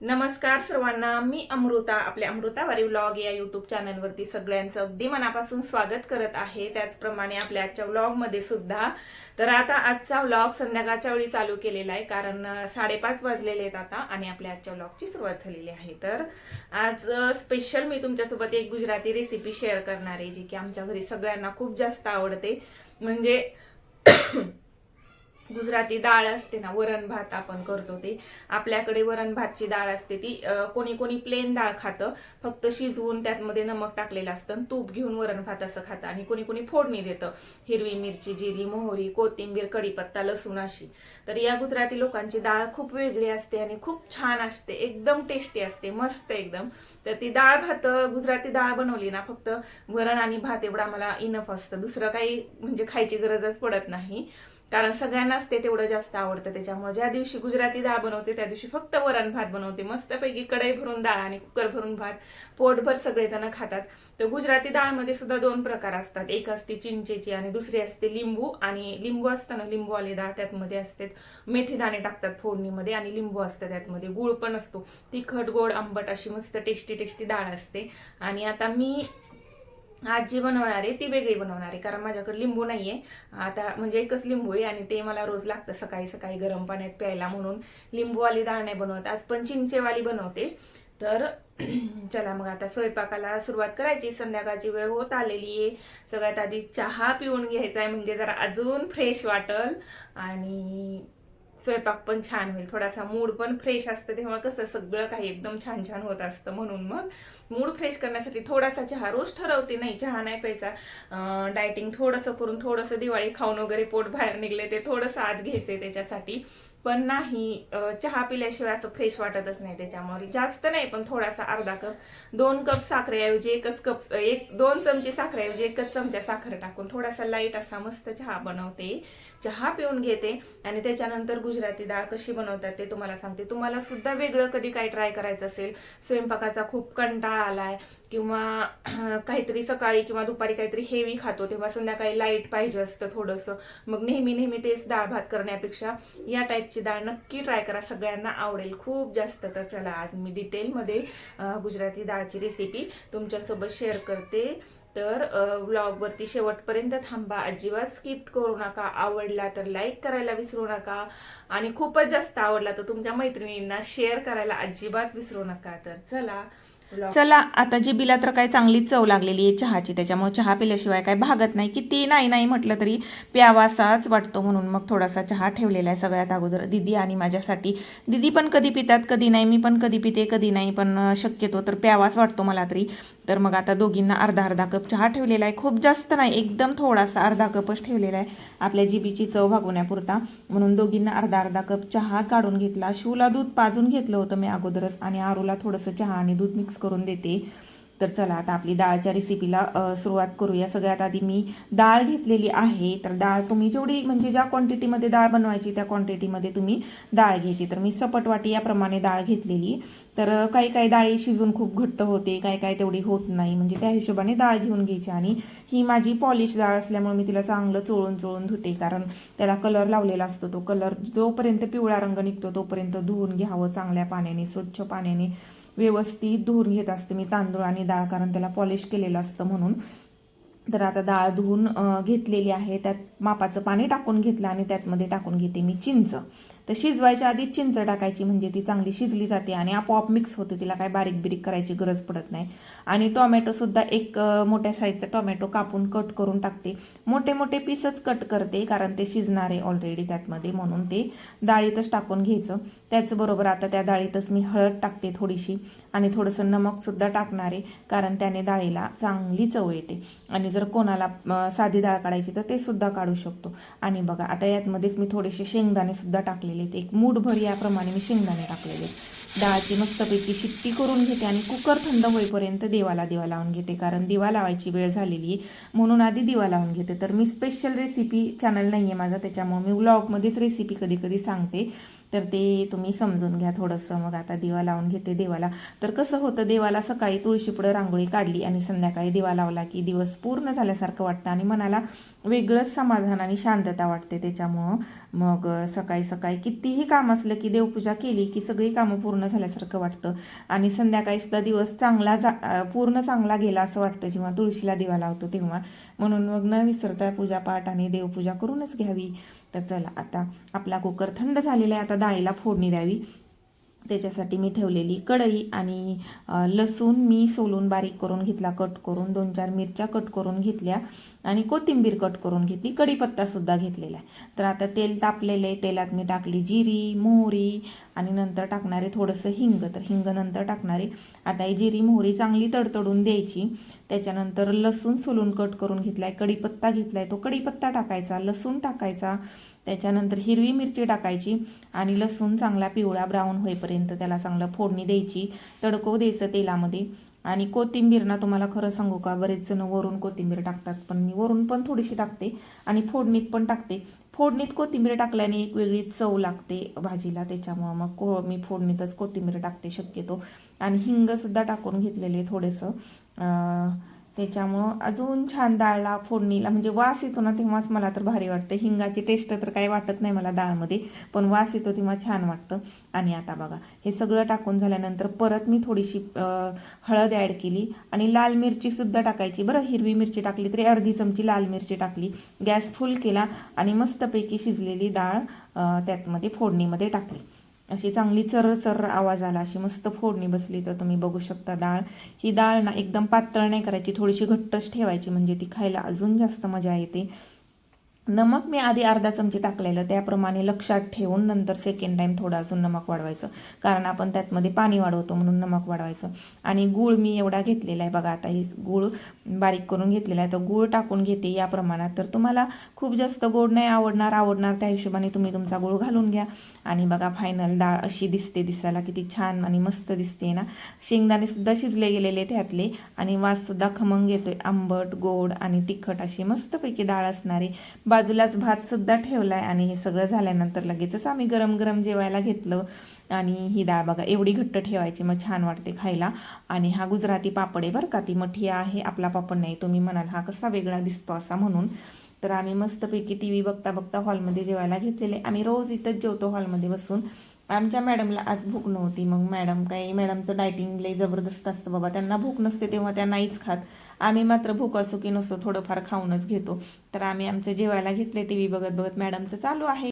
नमस्कार सर्वांना मी अमृता आपल्या अमृतावारी व्लॉग या युट्यूब चॅनलवरती सगळ्यांचं अगदी मनापासून स्वागत करत आहे. त्याचप्रमाणे आपल्या आजच्या व्लॉगमध्ये सुद्धा. तर आता आजचा व्लॉग संध्याकाळच्या वेळी चालू केलेला आहे कारण साडेपाच वाजलेले आहेत आता आणि आपल्या आजच्या व्लॉगची सुरुवात झालेली आहे. तर आज स्पेशल मी तुमच्यासोबत एक गुजराती रेसिपी शेअर करणार आहे जी की आमच्या घरी सगळ्यांना खूप जास्त आवडते. म्हणजे गुजराती डाळ असते ना वरण भात आपण करतो ते. आपल्याकडे वरण भातची डाळ असते ती कोणी कोणी प्लेन डाळ खातं. फक्त शिजवून त्यातमध्ये नमक टाकलेलं असतं तूप घेऊन वरण भात असं खातं. आणि कोणी कोणी फोडणी देतं. हिरवी मिरची जिरी मोहरी कोथिंबीर कढीपत्ता लसूण अशी. तर या गुजराती लोकांची डाळ खूप वेगळी असते आणि खूप छान असते. एकदम टेस्टी असते. मस्त एकदम. तर ती डाळ भात गुजराती डाळ बनवली ना फक्त वरण आणि भात एवढं आम्हाला इनफ असतं. दुसरं काही म्हणजे खायची गरजच पडत नाही. कारण सगळ्यांनाच ते तेवढं जास्त आवडतं. त्याच्यामुळे ज्या दिवशी गुजराती डाळ बनवते त्या दिवशी फक्त वरण भात बनवते. मस्तपैकी कढई भरून डाळ आणि कुकर भरून भात पोटभर सगळेजण खातात. तर गुजराती डाळमध्ये सुद्धा दोन प्रकार असतात. एक असते चिंचेची आणि दुसरी असते लिंबू. आणि लिंबू असताना लिंबू आले डाळ त्यातमध्ये असते. मेथी दाणे टाकतात फोडणीमध्ये आणि लिंबू असतं त्यातमध्ये. गुळ पण असतो. तिखट गोड आंबट अशी मस्त टेस्टी टेस्टी डाळ असते. आणि आता मी आज जी बनवणार आहे ती वेगळी बनवणार आहे कारण माझ्याकडे लिंबू नाही आहे आता म्हणजे एकच लिंबू आहे आणि ते मला रोज लागतं सकाळी सकाळी गरम पाण्यात प्यायला म्हणून. लिंबूवाली डाळ नाही बनवत. आज पण चिंचेवाली बनवते. तर चला मग आता स्वयंपाकाला सुरुवात करायची. संध्याकाळची वेळ होत आलेली आहे. सगळ्यात आधी चहा पिऊन घ्यायचा आहे म्हणजे जरा अजून फ्रेश वाटल. आणि स्वयंपाक पण छान होईल थोडासा मूड पण फ्रेश असतं. तेव्हा कसं सगळं काही एकदम छान छान होत असतं म्हणून मग मूड फ्रेश करण्यासाठी थोडासा चहा रोज ठरवते. नाही चहा नाही प्यायचा. डायटिंग थोडंसं करून थोडंसं दिवाळी खाऊन वगैरे पोट बाहेर निघले ते थोडंसं आत घ्यायचंय त्याच्यासाठी. पण नाही चहा पिल्याशिवाय असं फ्रेश वाटतच नाही त्याच्यामुळे. जास्त नाही पण थोडासा अर्धा कप दोन कप साखरेऐवजी एकच कप एक दोन चमचे साखरेऐवजी एकच चमचा साखर टाकून थोडासा लाइट असा मस्त चहा बनवते. चहा पिऊन घेते आणि त्याच्यानंतर गुजराती डाळ कशी बनवतात ते तुम्हाला सांगते. तुम्हाला सुद्धा वेगळं कधी काय ट्राय करायचं असेल स्वयंपाकाचा खूप कंटाळा आलाय किंवा काहीतरी सकाळी किंवा दुपारी काहीतरी हेवी खातो तेव्हा संध्याकाळी लाइट पाहिजे असतं थोडंसं. मग नेहमी नेहमी तेच डाळ भात करण्यापेक्षा या टाईपची डाळ नक्की ट्राय करा. सगळ्यांना आवडेल खूप जास्त तर चला आज मी डिटेलमध्ये गुजराती डाळची रेसिपी तुमच्यासोबत शेअर करते. तर व्लॉगवरती शेवटपर्यंत थांबा. अजिबात स्किप करू नका. आवडला तर लाईक करायला विसरू नका. आणि खूपच जास्त आवडला तर तुमच्या मैत्रिणींना शेअर करायला अजिबात विसरू नका. तर चला. चला आता जिबीला तर काय चांगली चव लागलेली आहे चहाची त्याच्यामुळे चहा पिल्याशिवाय काय भागत नाही. किती नाही नाही म्हटलं तरी प्यावासाच वाटतो म्हणून मग थोडासा चहा ठेवलेला आहे सगळ्यात अगोदर. दिदी आणि माझ्यासाठी. दिदी पण कधी पितात कधी नाही मी पण कधी पिते कधी नाही पण शक्यतो तर प्यावाच वाटतो मला तरी. तर मग आता दोघींना अर्धा अर्धा कप चहा ठेवलेला आहे. खूप जास्त नाही एकदम थोडासा अर्धा कपच ठेवलेला आहे आपल्या जिबीची चव भागवण्यापुरता. म्हणून दोघींना अर्धा अर्धा कप चहा काढून घेतला. शिवला दूध पाजून घेतलं होतं मी अगोदरच आणि आरूला थोडंसं चहा आणि दूध मिक्स करून देते. तर चला आता आपली डाळच्या रेसिपीला सुरुवात करूया. सगळ्यात आधी मी डाळ घेतलेली आहे. तर डाळ तुम्ही जेवढी म्हणजे ज्या क्वांटिटीमध्ये डाळ बनवायची त्या क्वांटिटीमध्ये तुम्ही डाळ घ्यायची. तर मी सपट वाटी याप्रमाणे डाळ घेतलेली. तर काही काही डाळी शिजून खूप घट्ट होते काही काही तेवढी होत नाही. म्हणजे त्या हिशोबाने डाळ घेऊन घ्यायची. आणि ही माझी पॉलिश डाळ असल्यामुळे मी तिला चांगलं चोळून चोळून धुते. कारण त्याला कलर लावलेला असतो तो. कलर जोपर्यंत पिवळा रंग निघतो तोपर्यंत धुवून घ्यावं चांगल्या पाण्याने स्वच्छ पाण्याने. व्यवस्थित धुवून घेत असते मी तांदूळ आणि डाळ कारण त्याला पॉलिश केलेलं असतं म्हणून. तर आता डाळ धुवून घेतलेली आहे. त्यात मापाचं पाणी टाकून घेतलं आणि त्यातमध्ये टाकून घेते मी चिंच. तर शिजवायच्या आधी चिंच टाकायची म्हणजे ती चांगली शिजली जाते आणि आपोआप मिक्स होते तिला काय बारीक बिरीक करायची गरज पडत नाही. आणि टोमॅटोसुद्धा एक मोठ्या साईजचा टोमॅटो कापून कट करून टाकते. मोठे मोठे पीसच कट करते कारण ते शिजणार आहे ऑलरेडी त्यातमध्ये म्हणून ते डाळीतच टाकून घ्यायचं. त्याचबरोबर आता त्या डाळीतच मी हळद टाकते थोडीशी आणि थोडंसं नमकसुद्धा टाकणार आहे कारण त्याने डाळीला चांगली चव येते. आणि जर कोणाला साधी डाळ काढायची तर ते सुद्धा काढू शकतो. आणि बघा आता यातमध्येच मी थोडेसे शेंगदाणे सुद्धा टाकलेले आहेत एक मूठभर याप्रमाणे मी शेंगदाणे टाकलेले आहेत. डाळची मस्तपैकी शिट्टी करून घेते आणि कुकर थंड होईपर्यंत देवाला दिवा लावून घेते कारण दिवा लावायची वेळ झालेली आहे. म्हणून आधी दिवा लावून घेते. तर मी स्पेशल रेसिपी चॅनल नाही आहे माझा त्याच्यामुळे मी व्लॉगमध्येच रेसिपी कधी कधी सांगते. तर ते तुम्ही समजून घ्या थोडंसं. मग आता दिवा लावून घेते देवाला. तर कसं होतं देवाला सकाळी तुळशीपुढं रांगोळी काढली आणि संध्याकाळी दिवा लावला की दिवस पूर्ण झाल्यासारखं वाटतं आणि मनाला वेगळंच समाधान आणि शांतता वाटते त्याच्यामुळं. मग सकाळी सकाळी कितीही काम असलं की देवपूजा केली की सगळी कामं पूर्ण झाल्यासारखं वाटतं. आणि संध्याकाळी सुद्धा दिवस चांगला जा पूर्ण चांगला गेला असं वाटतं जेव्हा तुळशीला दिवा लावतो तेव्हा. म्हणून मग न विसरता पूजापाठ आणि देवपूजा करूनच घ्यावी. तर चला आता आपला कुकर थंड झालेला आहे आता डाळीला फोडणी द्यावी. त्याच्यासाठी मी ठेवलेली कढई आणि लसूण मी सोलून बारीक करून घेतला कट करून दोन चार मिरच्या कट करून घेतल्या आणि कोथिंबीर कट करून घेतली कढीपत्तासुद्धा घेतलेला आहे. तर आता तेल तापलेलं आहे तेलात मी टाकली जिरी मोहरी आणि नंतर टाकणारे थोडंसं हिंग. तर हिंग नंतर टाकणारे आता ही जिरी मोहरी चांगली तडतडून द्यायची. त्याच्यानंतर लसूण सोलून कट करून घेतला आहे कढीपत्ता घेतला आहे तो कढीपत्ता टाकायचा लसूण टाकायचा त्याच्यानंतर हिरवी मिरची टाकायची आणि लसूण चांगला पिवळा ब्राऊन होईपर्यंत त्याला चांगलं फोडणी द्यायची. तडको द्यायचं तेलामध्ये. आणि कोथिंबीर ना तुम्हाला खरं सांगू का बरेच जण वरून कोथिंबीर टाकतात पण मी वरून पण थोडीशी टाकते आणि फोडणीत पण टाकते. फोडणीत कोथिंबीर टाकल्याने एक वेगळी चव लागते भाजीला त्याच्यामुळं मग को मी फोडणीतच कोथिंबीर टाकते शक्यतो. आणि हिंगसुद्धा टाकून घेतलेले थोडंसं. त्याच्यामुळं अजून छान डाळला फोडणीला म्हणजे वास येतो ना तेव्हाच मला तर भारी वाटतं. हिंगाची टेस्ट तर काही वाटत नाही मला डाळमध्ये पण वास येतो तेव्हा छान वाटतं. आणि आता बघा हे सगळं टाकून झाल्यानंतर परत मी थोडीशी हळद ॲड केली आणि लाल मिरचीसुद्धा टाकायची. बरं हिरवी मिरची टाकली तरी अर्धी चमची लाल मिरची टाकली. गॅस फुल केला आणि मस्तपैकी शिजलेली डाळ त्यातमध्ये फोडणीमध्ये टाकली. अशी चांगली चर चर आवाज आला. अशी मस्त फोडणी बसली तर तुम्ही बघू शकता डाळ. ही डाळ ना एकदम पातळ नाही करायची थोडीशी घट्टच ठेवायची म्हणजे ती खायला अजून जास्त मजा येते. नमक मी आधी अर्धा चमचे टाकलेलं त्याप्रमाणे लक्षात ठेवून नंतर सेकंड टाईम थोडं अजून नमक वाढवायचं. कारण आपण त्यातमध्ये पाणी वाढवतो म्हणून नमक वाढवायचं. आणि गूळ मी एवढा घेतलेला आहे बघा आता ही गूळ बारीक करून घेतलेला आहे तर गूळ टाकून घेते या प्रमाणात. तर तुम्हाला खूप जास्त गोड नाही आवडणार आवडणार त्या हिशोबाने तुम्ही तुमचा गूळ घालून घ्या. आणि बघा फायनल डाळ अशी दिसते दिसायला किती छान आणि मस्त दिसते ना. शेंगदाणेसुद्धा शिजले गेलेले त्यातले आणि वाससुद्धा खमंग येतोय. आंबट गोड आणि तिखट अशी मस्तपैकी डाळ असणारी बाजूलाच भातसुद्धा ठेवला आहे आणि हे सगळं झाल्यानंतर लगेचच आम्ही गरम गरम जेवायला घेतलं. आणि ही डाळ बघा एवढी घट्ट ठेवायची मग छान वाटते खायला. आणि हा गुजराती पापड आहे बरं का ती मठिया आहे आपला पापड नाही तुम्ही म्हणाल हा कसा वेगळा दिसतो असा म्हणून. तर आम्ही मस्तपैकी टी व्ही बघता बघता हॉलमध्ये जेवायला घेतलेले. आम्ही रोज इथंच जेवतो हॉलमध्ये बसून. आमच्या मॅडमला आज भूक नव्हती मग मॅडम काही मॅडमचं डायटिंग लई जबरदस्त असतं बाबा. त्यांना भूक नसते तेव्हा त्या नाहीच खात. आम्ही मात्र भूक असो की नसो थोडंफार खाऊनच घेतो. तर आम्ही आमचं जेवायला घेतले टी व्ही बघत बघत मॅडमचं चालू आहे.